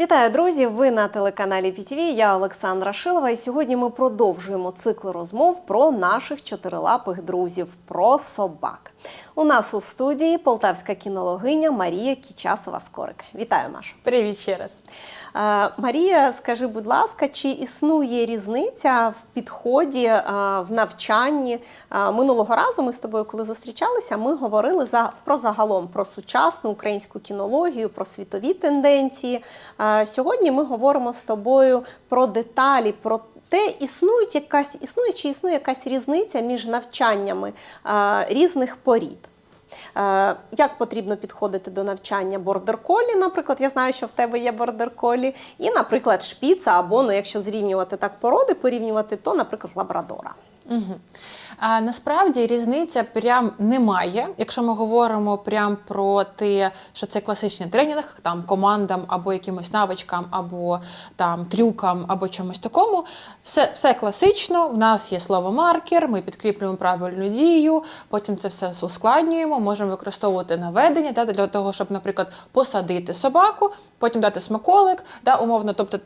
Вітаю, друзі! Ви на телеканалі ПІТВ. Я Олександра Шилова. І сьогодні ми продовжуємо цикл розмов про наших чотирилапих друзів, про собак. У нас у студії полтавська кінологиня Марія Кічасова Скорик. Вітаю, Маша. Привіт ще раз. Е, Марія, скажи, будь ласка, чи існує різниця в підході е, в навчанні? Е, Минулого разу ми з тобою, коли зустрічалися, ми говорили за про загалом про сучасну українську кінологію, про світові тенденції. Сьогодні ми говоримо з тобою про деталі, про те, існує якась існує чи існує якась різниця між навчаннями е, різних порід. Як потрібно підходити до навчання бордер-колі, наприклад, я знаю, що в тебе є бордер-колі, і, наприклад, шпіца, або ну, якщо зрівнювати так породи, порівнювати, то, наприклад, лабрадора. Угу. А, насправді різниця прям немає. Якщо ми говоримо прям про те, що це класичний тренінг, там командам або якимось навичкам, або там трюкам, або чомусь такому, все, все класично. У нас є слово маркер, ми підкріплюємо правильну дію, потім це все ускладнюємо, можемо використовувати наведення да, для того, щоб, наприклад, посадити собаку, потім дати смаколик, да, умовно, тобто.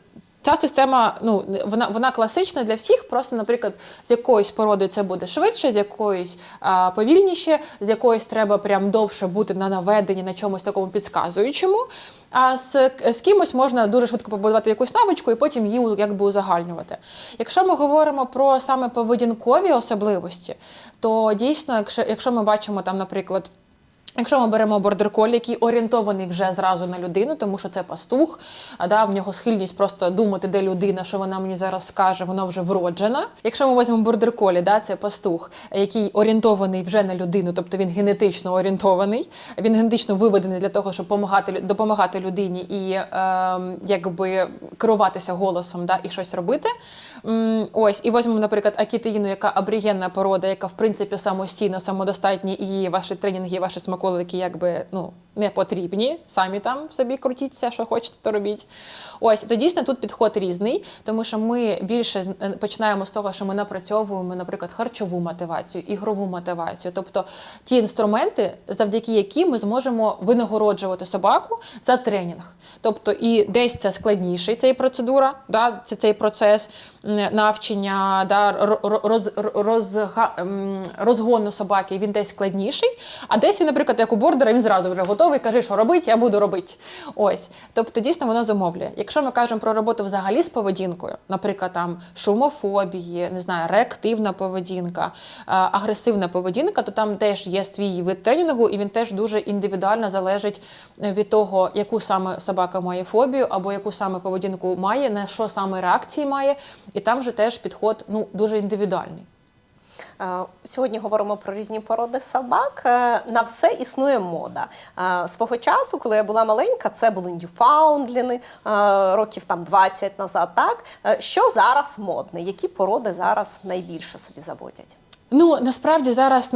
Ця система, ну вона вона класична для всіх. Просто, наприклад, з якоїсь породи це буде швидше, з якоїсь а, повільніше, з якоїсь треба прям довше бути на наведенні на чомусь такому підказуючому. А з, з кимось можна дуже швидко побудувати якусь навичку і потім її якби узагальнювати. Якщо ми говоримо про саме поведінкові особливості, то дійсно, якщо, якщо ми бачимо там, наприклад. Якщо ми беремо бордер-колі, який орієнтований вже зразу на людину, тому що це пастух, а да, в нього схильність просто думати, де людина, що вона мені зараз скаже, вона вже вроджена. Якщо ми візьмемо бордер-колі, да, це пастух, який орієнтований вже на людину, тобто він генетично орієнтований, він генетично виведений для того, щоб допомагати, допомагати людині і е, якби керуватися голосом да, і щось робити. Ось, і візьмемо, наприклад, акітеїну, яка абрігенна порода, яка в принципі самостійна, самодостатня, і ваші тренінги, ваші смаколики якби ну не потрібні. Самі там собі крутіться, що хочете, то робіть. Ось то дійсно тут підход різний, тому що ми більше е, починаємо з того, що ми напрацьовуємо, наприклад, харчову мотивацію, ігрову мотивацію, тобто ті інструменти, завдяки яким ми зможемо винагороджувати собаку за тренінг. Тобто, і десь це складніший цей процедура, да, це цей процес м, навчання, да, ро- роз, розгону собаки, він десь складніший, а десь він, наприклад, як у бордера, він зразу вже готовий, каже, що робити, я буду робити. Ось. Тобто, дійсно, воно замовлює. Якщо ми кажемо про роботу взагалі з поведінкою, наприклад, там шумофобії, не знаю, реактивна поведінка, е, агресивна поведінка, то там теж є свій вид тренінгу, і він теж дуже індивідуально залежить е, від того, яку саме собака має фобію, або яку саме поведінку має, на що саме реакції має. І там вже теж підход ну, дуже індивідуальний. Е, Сьогодні говоримо про різні породи собак. Е, На все існує мода. Е, Свого часу, коли я була маленька, це були ньюфаундліни, років там 20 назад. Так що зараз модне? Які породи зараз найбільше собі заводять? Ну насправді зараз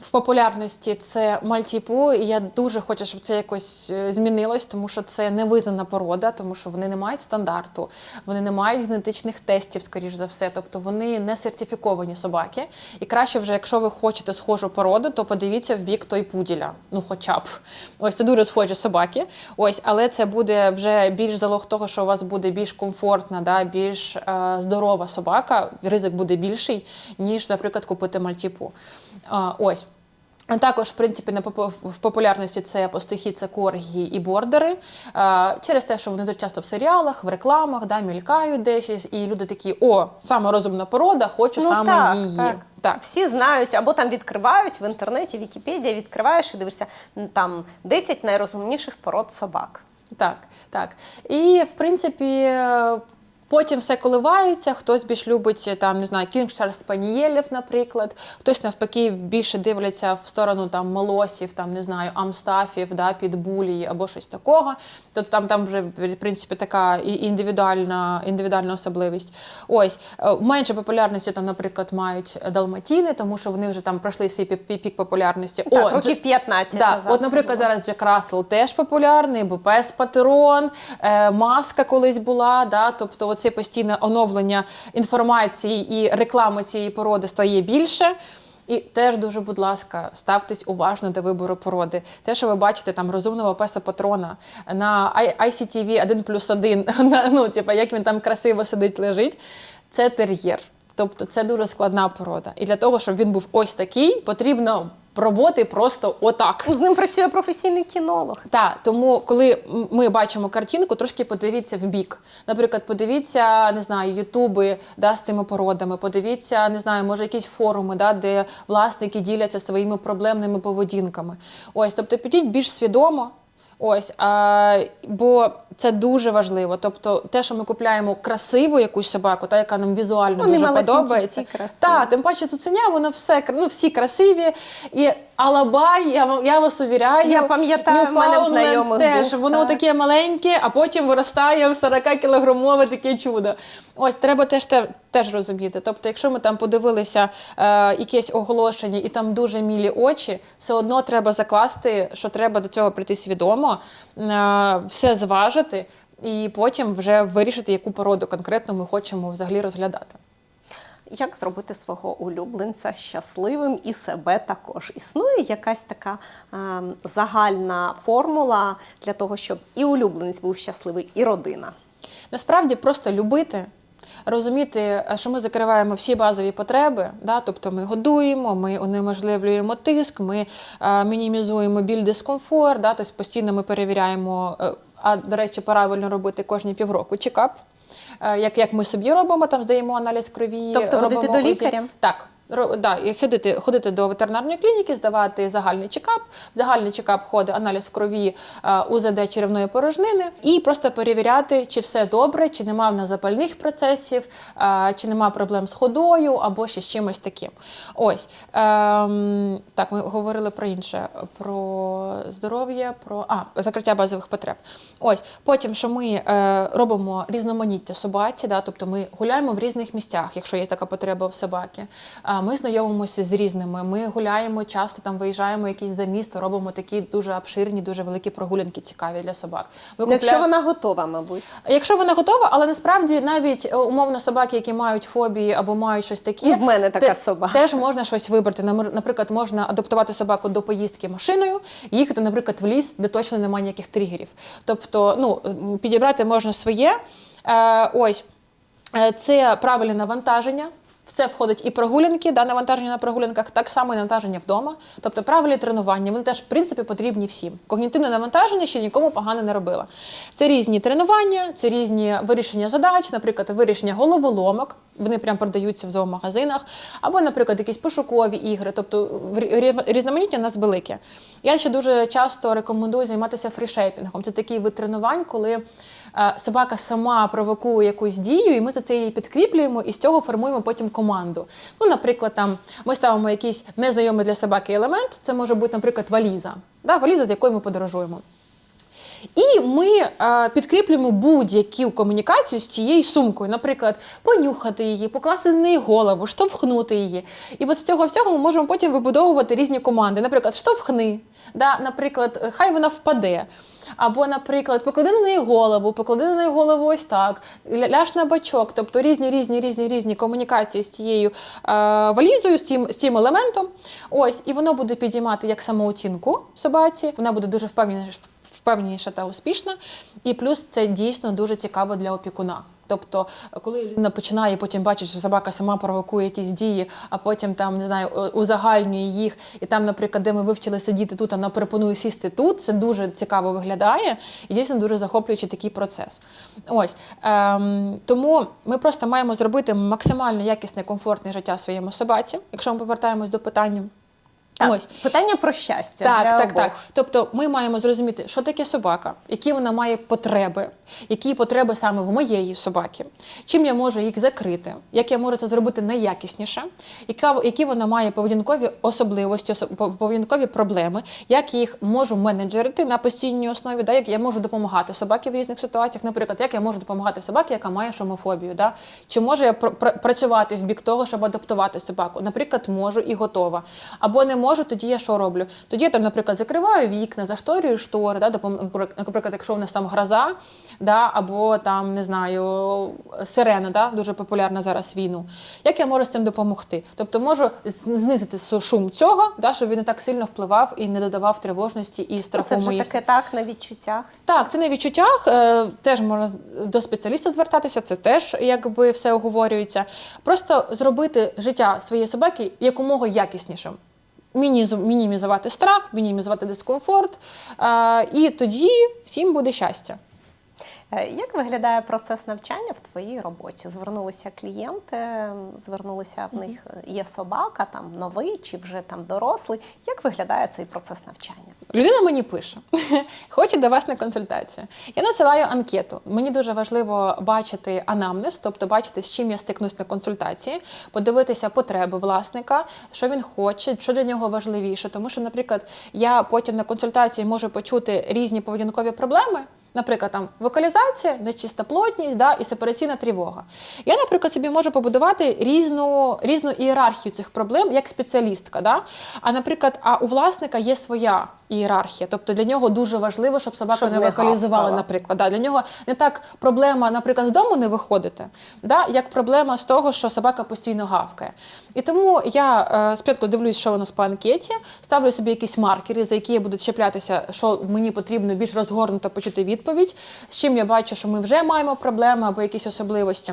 в популярності це мальтіпу, і я дуже хочу, щоб це якось е, змінилось, тому що це не визнана порода, тому що вони не мають стандарту, вони не мають генетичних тестів, скоріш за все. Тобто вони не сертифіковані собаки. І краще вже, якщо ви хочете схожу породу, то подивіться в бік той пуділя. Ну, хоча б ось це дуже схожі собаки. Ось, але це буде вже більш залог того, що у вас буде більш комфортна, да, більш е, здорова собака. Ризик буде більший, ніж, наприклад, купити мальтіпу. А, ось. Також, в принципі, на в популярності це пастухи, це коргі і бордери. Через те, що вони дуже часто в серіалах, в рекламах, да, мількають десь, і люди такі: о, саме розумна порода, хочу саме так, її. так. Так. Всі знають, або там відкривають в інтернеті, Вікіпедія, відкриваєш і дивишся там 10 найрозумніших пород собак. Так, так. І в принципі. Потім все коливається, хтось більш любить е, там, не знаю, кінгшар спанієлів, наприклад, хтось навпаки більше дивляться в сторону там молосів, там не знаю, амстафів, да, підбулі або щось такого. Тобто там, там вже в принципі така індивідуальна, індивідуальна особливість. Ось е, менше популярності там, наприклад, мають далматіни, тому що вони вже там пройшли свій пік, популярності. Так, О, років 15 Да, назад. от, наприклад, зараз Джек Рассел теж популярний, бо пес Патерон, е, маска колись була. Да, тобто, оце постійне оновлення інформації і реклами цієї породи стає більше. І теж дуже, будь ласка, ставтесь уважно до вибору породи. Те, що ви бачите там розумного песа патрона на ICTV 1 плюс 1, ну, типу, як він там красиво сидить, лежить, це тер'єр. Тобто це дуже складна порода. І для того, щоб він був ось такий, потрібно роботи просто отак. З ним працює професійний кінолог. Так, тому коли ми бачимо картинку, трошки подивіться в бік. Наприклад, подивіться, не знаю, ютуби да, з цими породами, подивіться, не знаю, може якісь форуми, да, де власники діляться своїми проблемними поведінками. Ось, тобто підіть більш свідомо. Ось, а, бо це дуже важливо. Тобто, те, що ми купляємо красиву якусь собаку, та яка нам візуально Вони дуже подобається. Так, тим паче цуценя, воно все ну, всі красиві. І Алабай, я, я вас увіряю. Я пам'ятаю, в мене в знайомих теж був, воно так. таке маленьке, а потім виростає в 40 кілограмове таке чудо. Ось треба теж те- теж розуміти. Тобто, якщо ми там подивилися е, якесь оголошення і там дуже мілі очі, все одно треба закласти, що треба до цього прийти свідомо, е, все зважити. І потім вже вирішити, яку породу конкретно ми хочемо взагалі розглядати. Як зробити свого улюбленця щасливим і себе також? Існує якась така е, загальна формула для того, щоб і улюбленець був щасливий, і родина. Насправді просто любити. Розуміти, е, що ми закриваємо всі базові потреби, да? тобто ми годуємо, ми унеможливлюємо тиск, ми е, мінімізуємо біль дискомфорт, да? тобто постійно ми перевіряємо, е, а до речі, правильно робити кожні півроку чекап. Е, Як, як ми собі робимо, там здаємо аналіз крові. Тобто робимо до лікаря? Так. Да, ходити, ходити до ветеринарної клініки, здавати загальний чекап. В загальний чекап ходить аналіз крові е, УЗД черевної порожнини і просто перевіряти, чи все добре, чи нема в нас запальних процесів, е, чи нема проблем з ходою або ще з чимось таким. Ось ем, так, ми говорили про інше: про здоров'я, про а, закриття базових потреб. Ось потім, що ми е, робимо різноманіття собаці, да, тобто ми гуляємо в різних місцях, якщо є така потреба в собаки. Ми знайомимося з різними. Ми гуляємо часто там, виїжджаємо якісь за місто, робимо такі дуже обширні, дуже великі прогулянки цікаві для собак. Ми Якщо вона готова, мабуть. Якщо вона готова, але насправді навіть е, умовно собаки, які мають фобії або мають щось таке, І в мене така те- собака. Теж можна щось вибрати. Наприклад, можна адаптувати собаку до поїздки машиною, їхати, наприклад, в ліс, де точно немає ніяких тригерів. Тобто, ну підібрати можна своє. Е, ось Е, це правильне навантаження. В це входить і прогулянки, да, навантаження на прогулянках, так само і навантаження вдома. Тобто правильні тренування, вони теж в принципі потрібні всім. Когнітивне навантаження ще нікому погано не робило. Це різні тренування, це різні вирішення задач, наприклад, вирішення головоломок. Вони прям продаються в зоомагазинах, або, наприклад, якісь пошукові ігри. Тобто різноманіття у нас велике. Я ще дуже часто рекомендую займатися фрішейпінгом. Це такий вид тренувань, коли собака сама провокує якусь дію, і ми за це її підкріплюємо, і з цього формуємо потім команду. Ну, наприклад, там ми ставимо якийсь незнайомий для собаки елемент. Це може бути, наприклад, валіза. Да, валіза, з якою ми подорожуємо. І ми е, підкріплюємо будь-яку комунікацію з цією сумкою, наприклад, понюхати її, покласти на неї голову, штовхнути її. І от з цього всього ми можемо потім вибудовувати різні команди. Наприклад, штовхни, да, наприклад, е, хай вона впаде. Або, наприклад, поклади на неї голову, поклади на неї голову ось так, ля- ляж на бачок, тобто різні, різні, різні, різні комунікації з цією е, валізою, з цим, з цим елементом. Ось, і воно буде підіймати як самооцінку собаці, вона буде дуже впевнена, впевненіша та успішна. І плюс це дійсно дуже цікаво для опікуна. Тобто, коли людина починає потім бачить, що собака сама провокує якісь дії, а потім там не знаю, узагальнює їх, і там, наприклад, де ми вивчили сидіти тут, а вона пропонує сісти тут. Це дуже цікаво виглядає і дійсно дуже захоплюючий такий процес. Ось ем, тому ми просто маємо зробити максимально якісне, комфортне життя своєму собаці, якщо ми повертаємось до питання. Так, Ось. питання про щастя. Так, для так, обох. так. Тобто ми маємо зрозуміти, що таке собака, які вона має потреби, які потреби саме в моєї собаки, чим я можу їх закрити, як я можу це зробити найякісніше, яка, які вона має поведінкові особливості, осо- поведінкові проблеми, як я їх можу менеджерити на постійній основі, да, як я можу допомагати собаці в різних ситуаціях. Наприклад, як я можу допомагати собаці, яка має шомофобію, да? чи можу я пр- пр- працювати в бік того, щоб адаптувати собаку. Наприклад, можу і готова, або не можу, тоді я що роблю? Тоді я там, наприклад, закриваю вікна, зашторюю штори, да, наприклад, якщо у нас там гроза, да, або там не знаю, сирена, да, дуже популярна зараз війну. Як я можу з цим допомогти? Тобто можу знизити шум цього, да, щоб він не так сильно впливав і не додавав тривожності і страху Це вже моїй таке так на відчуттях. так, це на відчуттях. е, Теж можна до спеціаліста звертатися, це теж якби все оговорюється. Просто зробити життя своєї собаки якомога якіснішим. Мінімізувати страх, мінімізувати дискомфорт, і тоді всім буде щастя. Е, Як виглядає процес навчання в твоїй роботі? Звернулися клієнти, звернулися в них е, є собака, там новий чи вже там дорослий. Як виглядає цей процес навчання? Людина мені пише, хоче до вас на консультацію. Я надсилаю анкету. Мені дуже важливо бачити анамнез, тобто бачити, з чим я стикнусь на консультації, подивитися потреби власника, що він хоче, що для нього важливіше. Тому що, наприклад, я потім на консультації можу почути різні поведінкові проблеми. Наприклад, там вокалізація, нечистоплотність да, і сепараційна тривога. Я, наприклад, собі можу побудувати різну, різну ієрархію цих проблем як спеціалістка. Да? А, наприклад, а у власника є своя ієрархія. Тобто для нього дуже важливо, щоб собака Щоб не вокалізувала, гавкала. наприклад. Да, для нього не так проблема, наприклад, з дому не виходити, да, як проблема з того, що собака постійно гавкає. І тому я е, спочатку дивлюсь, що у нас по анкеті, ставлю собі якісь маркери, за які я буду чіплятися, що мені потрібно більш розгорнуто почути відповідь, з чим я бачу, що ми вже маємо проблеми або якісь особливості.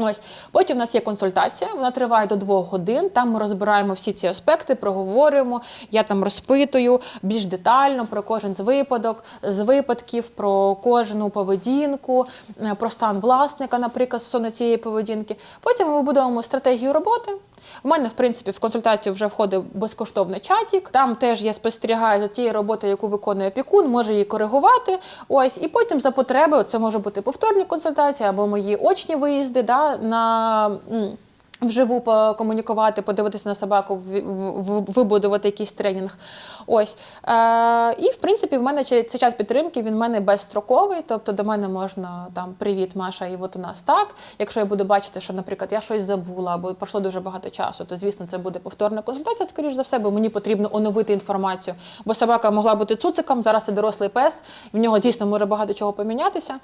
Ось потім у нас є консультація, вона триває до двох годин. Там ми розбираємо всі ці аспекти, проговорюємо. Я там розпитую більш детально про кожен з випадок, з випадків, про кожну поведінку, е, про стан власника, наприклад, стосовно цієї поведінки. Потім ми будуємо стратегію роботи. У мене, в принципі, в консультацію вже входить безкоштовний чатік. Там теж я спостерігаю за тією роботою, яку виконує опікун, може її коригувати. Ось, і потім за потреби це може бути повторні консультації або мої очні виїзди да, на. Вживу покомунікувати, подивитися на собаку, вибудувати якийсь тренінг. Ось. Е, і в принципі, в мене цей чат підтримки він в мене безстроковий, тобто до мене можна там привіт, Маша, і от у нас так. Якщо я буду бачити, що, наприклад, я щось забула або пройшло дуже багато часу, то звісно це буде повторна консультація, скоріш за все, бо мені потрібно оновити інформацію. Бо собака могла бути цуциком, зараз це дорослий пес, в нього дійсно може багато чого помінятися.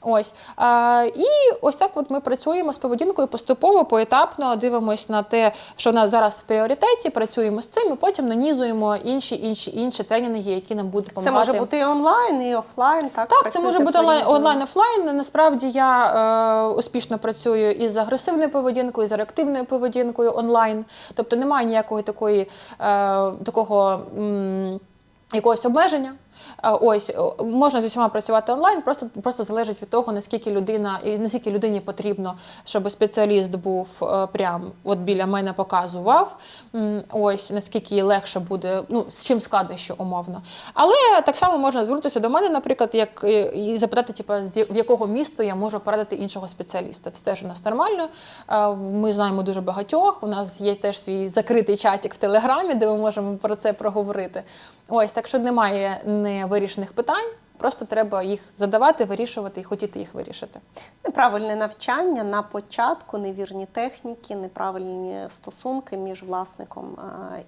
Ось е, і ось так от ми працюємо з поведінкою поступово, поетапно дивимося на те, що в нас зараз в пріоритеті, працюємо з цим, і потім нанізуємо інші інші інші тренінги, які нам будуть Це може бути і онлайн, і офлайн. Так, Так, це може бути онлайн, офлайн. Насправді я е, успішно працюю із агресивною поведінкою, і з реактивною поведінкою онлайн. Тобто немає ніякої такої е, такого м, якогось обмеження. Е, Ось можна зі всіма працювати онлайн, просто просто залежить від того, наскільки людина і наскільки людині потрібно, щоб спеціаліст був е, прям от біля мене показував. Ось наскільки їй легше буде, ну з чим складнощі умовно. Але так само можна звернутися до мене, наприклад, як е, і запитати, типу, з в якого місту я можу порадити іншого спеціаліста. Це теж у нас нормально. Е, Ми знаємо дуже багатьох. У нас є теж свій закритий чатик в телеграмі, де ми можемо про це проговорити. Ось так що немає невирішених питань. Просто треба їх задавати, вирішувати і хотіти їх вирішити. Неправильне навчання на початку, невірні техніки, неправильні стосунки між власником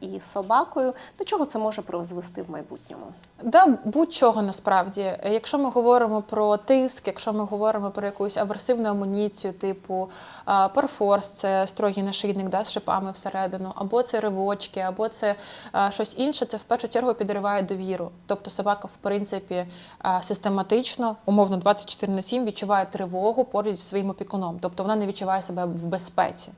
і собакою. До чого це може призвести в майбутньому? Да, будь-чого насправді. Якщо ми говоримо про тиск, якщо ми говоримо про якусь аверсивну амуніцію, типу а, парфорс, це строгий нашийник да, з шипами всередину, або це ривочки, або це щось інше, це в першу чергу підриває довіру. Тобто собака, в принципі, систематично, умовно 24 на 7 відчуває тривогу поруч зі своїм опікуном. Тобто вона не відчуває себе в безпеці.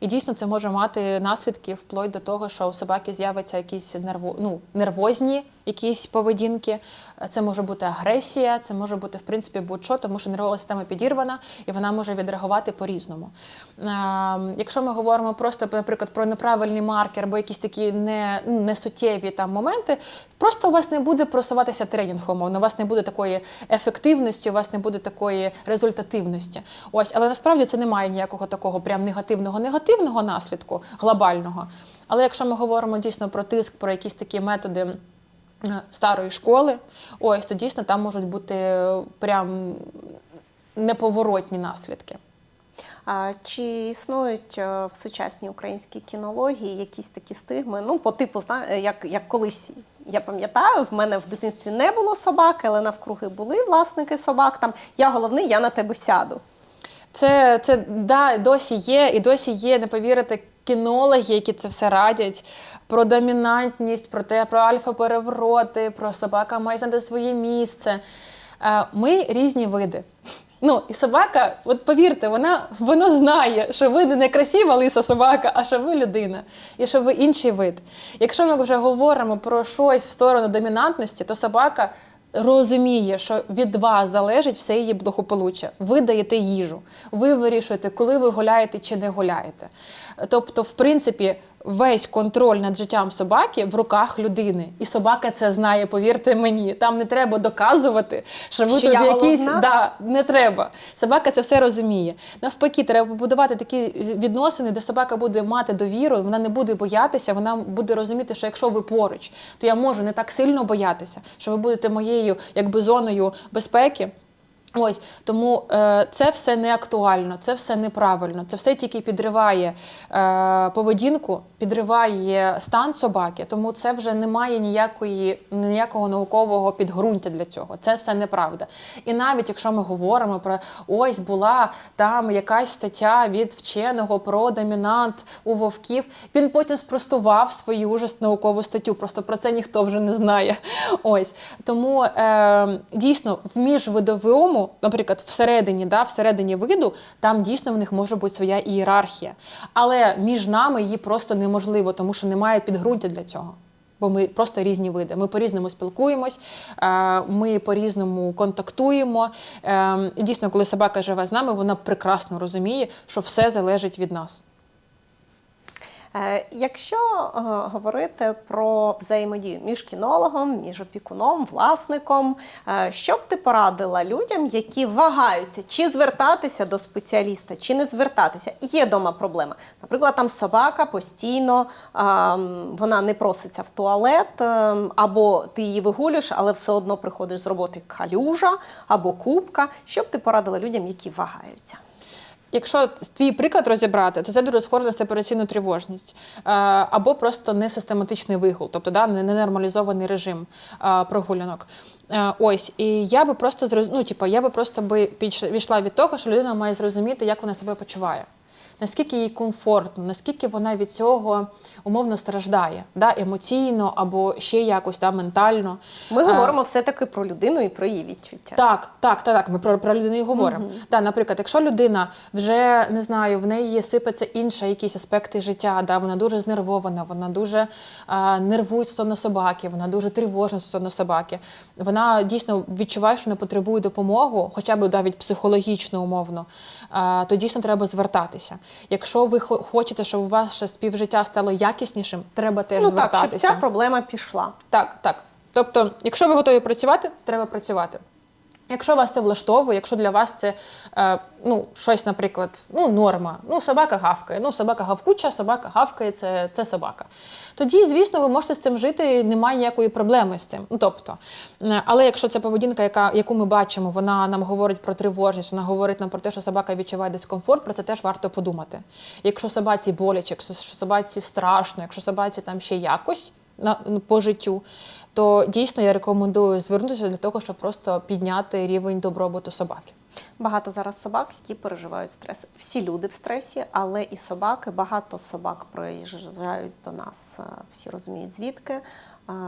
І дійсно це може мати наслідки вплоть до того, що у собаки з'являться якісь нерво, ну, нервозні якісь поведінки. Це може бути агресія, це може бути в принципі будь-що, тому що нервова система підірвана і вона може відреагувати по-різному. Е, якщо ми говоримо просто, наприклад, про неправильний маркер або якісь такі не, ну, несуттєві там моменти, просто у вас не буде просуватися тренінг, умовно, у вас не буде такої ефективності, у вас не буде такої результативності. Ось, але насправді це не має ніякого такого прям негативного негативного наслідку глобального. Але якщо ми говоримо дійсно про тиск, про якісь такі методи. Старої школи, ось то дійсно там можуть бути е, прям неповоротні наслідки. А чи існують е, в сучасній українській кінології якісь такі стигми? Ну, по типу, е, як, як колись. Я пам'ятаю, в мене в дитинстві не було собаки, але навкруги були власники собак. Там я головний, я на тебе сяду. Це, це да, досі є, і досі є, не повірите, кінологи, які це все радять про домінантність, про те, про альфа-перевороти, про собака має знайти своє місце. Е, Ми різні види. Ну, і собака, от повірте, вона, вона знає, що ви не некрасива лиса собака, а що ви людина, і що ви інший вид. Якщо ми вже говоримо про щось в сторону домінантності, то собака розуміє, що від вас залежить все її благополуччя. Ви даєте їжу, ви вирішуєте, коли ви гуляєте чи не гуляєте. Тобто, в принципі, весь контроль над життям собаки в руках людини. І собака це знає, повірте мені. Там не треба доказувати, що ви тут якісь да, не треба. Собака це все розуміє. Навпаки, треба побудувати такі відносини, де собака буде мати довіру, вона не буде боятися, вона буде розуміти, що якщо ви поруч, то я можу не так сильно боятися, що ви будете моєю якби зоною безпеки. Ось тому е, це все не актуально, це все неправильно. Це все тільки підриває е, поведінку, підриває стан собаки. Тому це вже немає ніякої ніякого наукового підґрунтя для цього. Це все неправда. І навіть якщо ми говоримо про ось була там якась стаття від вченого про домінант у вовків, він потім спростував свою ж наукову статтю. Просто про це ніхто вже не знає. Ось тому е, дійсно в міжвидовому, наприклад, всередині, да, всередині виду, там дійсно в них може бути своя ієрархія. Але між нами її просто неможливо, тому що немає підґрунтя для цього. Бо ми просто різні види. Ми по-різному спілкуємось, е, ми по-різному контактуємо. Е, І дійсно, коли собака живе з нами, вона прекрасно розуміє, що все залежить від нас. Е, Якщо е, говорити про взаємодію між кінологом, між опікуном, власником, е, що б ти порадила людям, які вагаються, чи звертатися до спеціаліста, чи не звертатися? Є дома проблема. Наприклад, там собака постійно вона не проситься в туалет, е, або ти її вигулюєш, але все одно приходиш з роботи калюжа або кубка. Що б ти порадила людям, які вагаються? Якщо твій приклад розібрати, то це дуже схоже на сепараційну тривожність е, або просто несистематичний вигул, тобто да, не- ненормалізований режим е, прогулянок. Е, Ось, і я би просто ну, типу, я би просто би підш- від того, що людина має зрозуміти, як вона себе почуває. Наскільки їй комфортно, наскільки вона від цього умовно страждає, да, емоційно або ще якось да, ментально. Ми Е, говоримо все-таки про людину і про її відчуття. так, так, так, так. Ми про, про людину і говоримо. Да, наприклад, якщо людина вже не знаю, в неї сипеться інші якісь аспекти життя, да, вона дуже знервована, вона дуже а, нервує стосовно собаки, вона дуже тривожна стосовно собаки. Вона дійсно відчуває, що вона потребує допомогу, хоча б навіть психологічно умовно, а, то дійсно треба звертатися. Якщо ви хо- хочете, щоб ваше співжиття стало якіснішим, треба теж Ну так, щоб ця проблема пішла. Так, так. Тобто, якщо ви готові працювати, треба працювати. Якщо вас це влаштовує, якщо для вас це е, ну, щось, наприклад, ну, норма, ну, собака гавкає, ну, собака гавкуча, собака гавкає, це, це собака. Тоді, звісно, ви можете з цим жити, немає ніякої проблеми з цим. Ну, тобто, е, але якщо це поведінка, яка, яку ми бачимо, вона нам говорить про тривожність, вона говорить нам про те, що собака відчуває дискомфорт, про це теж варто подумати. Якщо собаці боляче, якщо собаці страшно, якщо собаці там ще якось на, по життю, то дійсно я рекомендую звернутися для того, щоб просто підняти рівень добробуту собаки. Багато зараз собак, які переживають стрес. Всі люди в стресі, але і собаки. Багато собак приїжджають до нас. е, Всі розуміють звідки.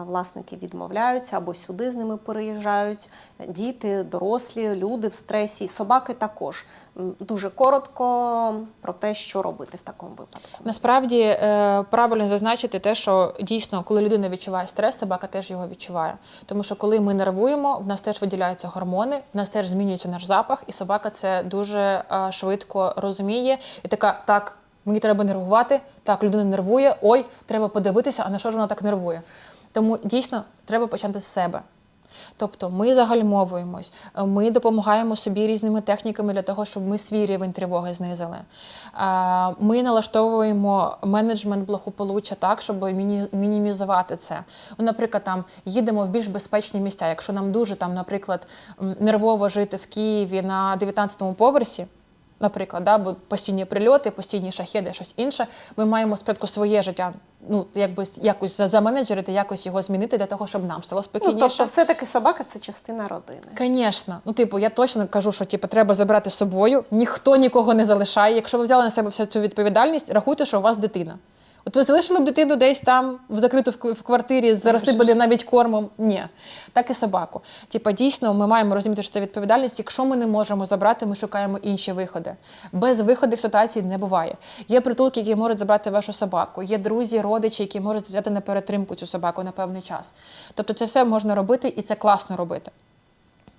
Власники відмовляються або сюди з ними переїжджають. Діти, дорослі, люди в стресі. Собаки також. Дуже коротко про те, що робити в такому випадку. Насправді е, правильно зазначити те, що дійсно, коли людина відчуває стрес, собака теж його відчуває. Тому що коли ми нервуємо, в нас теж виділяються гормони, в нас теж змінюється наш запах, і собака це дуже е, швидко розуміє. І така, так, мені треба нервувати, так, людина нервує, ой, треба подивитися, а на що ж вона так нервує. Тому дійсно треба почати з себе. Тобто ми загальмовуємось, ми допомагаємо собі різними техніками для того, щоб ми свій рівень тривоги знизили. Ми налаштовуємо менеджмент благополуччя так, щоб мінімізувати це. Наприклад, там їдемо в більш безпечні місця. Якщо нам дуже там, наприклад, нервово жити в Києві на 19-му поверсі. наприклад, да, бо постійні прильоти, постійні шахеди, щось інше. Ми маємо спочатку своє життя, ну якби якось заменеджерити, якось його змінити для того, щоб нам стало Ну, спокійніше. тобто, все-таки собака це частина родини. Звісно, ну типу, я точно кажу, що типу, треба забрати з собою. Ніхто нікого не залишає. Якщо ви взяли на себе всю цю відповідальність, рахуйте, що у вас дитина. От ви залишили б дитину десь там в закриту в квартирі з розсипаним навіть кормом. Ні, так і собаку. Типа, дійсно, ми маємо розуміти, що це відповідальність. Якщо ми не можемо забрати, ми шукаємо інші виходи. Без виходів ситуації не буває. Є притулки, які можуть забрати вашу собаку. Є друзі, родичі, які можуть взяти на перетримку цю собаку на певний час. Тобто, це все можна робити, і це класно робити.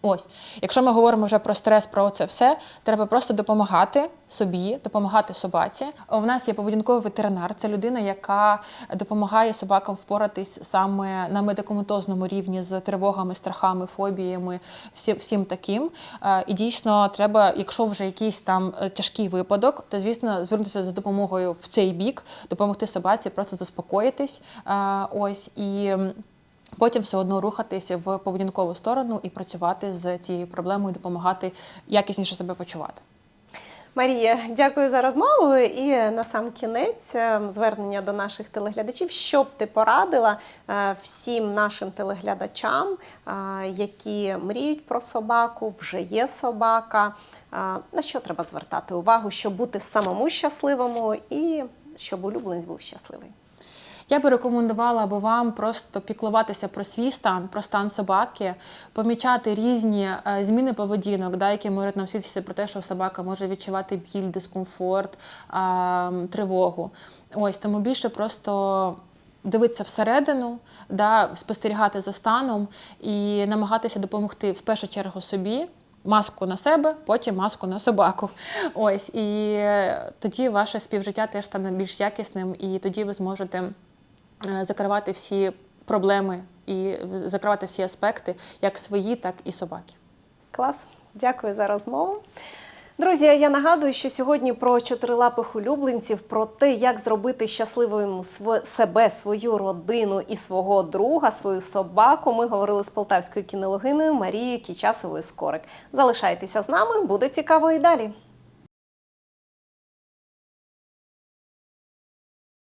Ось, якщо ми говоримо вже про стрес, про це все, треба просто допомагати собі, допомагати собаці. У нас є поведінковий ветеринар. Це людина, яка допомагає собакам впоратись саме на медикаментозному рівні з тривогами, страхами, фобіями, всі, всім таким. Е, І дійсно треба, якщо вже якийсь там е, тяжкий випадок, то звісно звернутися за допомогою в цей бік, допомогти собаці, просто заспокоїтись. Е, Ось і. Потім все одно рухатися в поведінкову сторону і працювати з цією проблемою, допомагати якісніше себе почувати. Марія, дякую за розмову. І на сам кінець е, звернення до наших телеглядачів. Що б ти порадила е, всім нашим телеглядачам, е, які мріють про собаку, вже є собака. На що треба звертати увагу, щоб бути самому щасливому і щоб улюбленець був щасливий? Я би рекомендувала би вам просто піклуватися про свій стан, про стан собаки, помічати різні е, зміни поведінок, да, які можуть нам свідчити про те, що собака може відчувати біль, дискомфорт, тривогу. Ось тому більше просто. Дивитися всередину, да, спостерігати за станом і намагатися допомогти в першу чергу собі, маску на себе, потім маску на собаку. Ось і е, тоді ваше співжиття теж стане більш якісним, і тоді ви зможете закривати всі проблеми і закривати всі аспекти, як свої, так і собаки. Клас, дякую за розмову. Друзі, я нагадую, що сьогодні про чотирилапих улюбленців, про те, як зробити щасливим себе, свою родину і свого друга, свою собаку. Ми говорили з полтавською кінологиною Марією Кічасовою Скорик. Залишайтеся з нами, буде цікаво і далі.